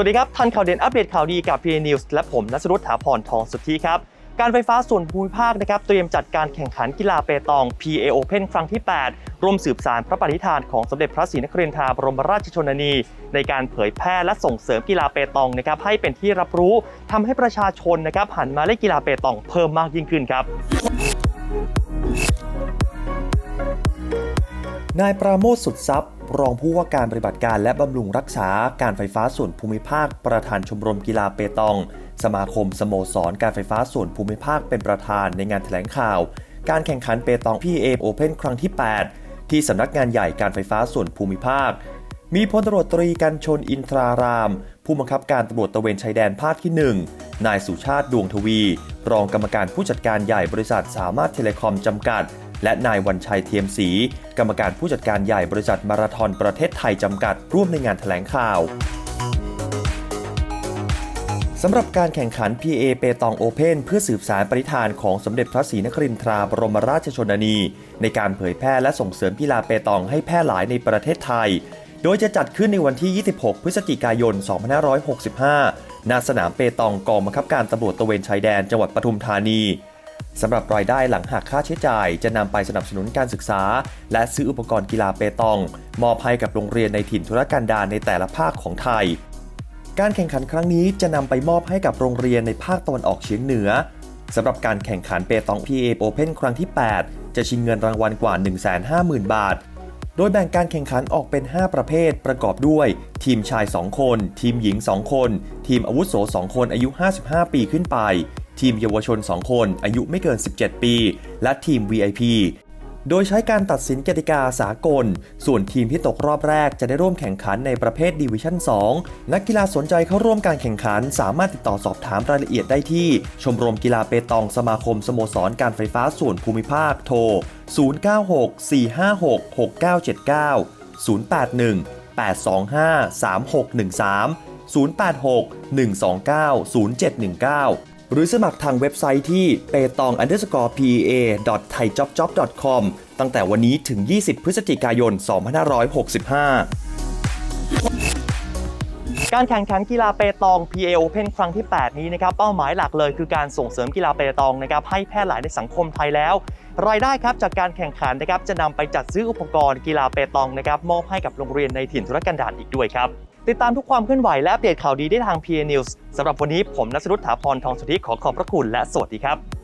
วัสดีครับทันข่าวเด่นอัปเดตข่าวดีกับ PA News และผมนัสรุตถาพรทองสุทธิครับ การไฟฟ้าส่วนภูมิภาคนะครับเตรียมจัดการแข่งขันกีฬาเปตอง PA Open ครั้งที่ 8 ร่วมสืบสารพระปณิธานของสมเด็จพระศรีนครินทราบรมราชชนนี ในการเผยแพร่และส่งเสริมกีฬาเปตองนะครับให้เป็นที่รับรู้ทำให้ประชาชนนะครับหันมาเล่นกีฬาเปตองเพิ่มมากยิ่งขึ้นครับ นายปราโมทสุดทรัพย์ รองผู้ว่าการปฏิบัติการและบำรุงรักษาการไฟฟ้าส่วนภูมิภาค ประธานชมรมกีฬาเปตอง สมาคมสโมสรการไฟฟ้าส่วนภูมิภาคเป็นประธานในงานแถลงข่าว การแข่งขันเปตอง PA Open ครั้งที่ 8 ที่สำนักงานใหญ่การไฟฟ้าส่วนภูมิภาค มีพลตรวจตรีกันชนอินทราราม ผู้บังคับการตำรวจตะเวนชายแดนภาคที่ 1 นายสุชาติดวงทวี รองกรรมการผู้จัดการใหญ่บริษัทสามารถเทเลคอมจำกัด และนายวันชัยเทียมศรีกรรมการผู้จัดการใหญ่บริษัทมาราธอนประเทศไทยจำกัด ร่วมในงานแถลงข่าวสำหรับการแข่งขัน PA เปตองโอเพนเพื่อสืบสารปณิธานของสมเด็จพระศรีนครินทราบรมราชชนนี ในการเผยแพร่และส่งเสริมกีฬาเปตองให้แพร่หลายในประเทศไทย โดยจะจัดขึ้นในวันที่ 26 พฤศจิกายน 2565 ณ สนามเปตองกองบังคับการตำรวจตะเวนชายแดนจังหวัดปทุมธานี สำหรับรายได้หลังหักค่าใช้จ่าย จะนำไปสนับสนุนการศึกษา และซื้ออุปกรณ์กีฬาเปตอง มอบให้กับโรงเรียนในถิ่นธุรกันดารในแต่ละภาคของไทย การแข่งขันครั้งนี้จะนำไปมอบให้กับโรงเรียนในภาคตะวันออกเฉียงเหนือสำหรับการแข่งขันเปตอง PA Open ครั้งที่ 8 จะชิงเงินรางวัลกว่า 150,000 บาท โดยแบ่งการแข่งขันออกเป็น 5 ประเภท ประกอบด้วย ทีมชาย 2 คน ทีมหญิง 2 คน ทีมอาวุโส 2 คนอายุ 55 ปีขึ้นไป ทีมเยาวชน 2 คนอายุไม่เกิน 17 ปี และทีม VIP โดยใช้การตัดสินกติกาสากล ส่วนทีมที่ตกรอบแรกจะได้ร่วมแข่งขันในประเภทดิวิชั่น 2 นักกีฬาสนใจเข้าร่วมการแข่งขัน สามารถติดต่อสอบถามรายละเอียดได้ที่ ชมรมกีฬาเปตองสมาคมสโมสรการไฟฟ้าส่วนภูมิภาคโทร 096 456 6979 081 825 3613 086 129 0719 หรือสมัครทางเว็บไซต์ที่ p e t o n g underscore pa thaijobjob com ตั้งแต่วันนี้ถึง 20 พฤศจิกายน 2565การแข่งขันกีฬาเปตอง PA Open ครั้งที่ 8 นี้นะครับเป้าหมายหลักเลยคือการส่งเสริมกีฬาเปตองนะครับให้แพร่หลายในสังคมไทยแล้ว รายได้ครับจากการแข่งขันนะครับจะนำไปจัดซื้ออุปกรณ์กีฬาเปตองนะครับมอบให้กับโรงเรียนในถิ่นธุรกันดารอีกด้วยครับ ติดตามทุกความเคลื่อนไหวและอัปเดตข่าวดีได้ทาง PA News สำหรับวันนี้ผมนัสรุตถาพรทองสุธิขอขอบพระคุณและสวัสดีครับ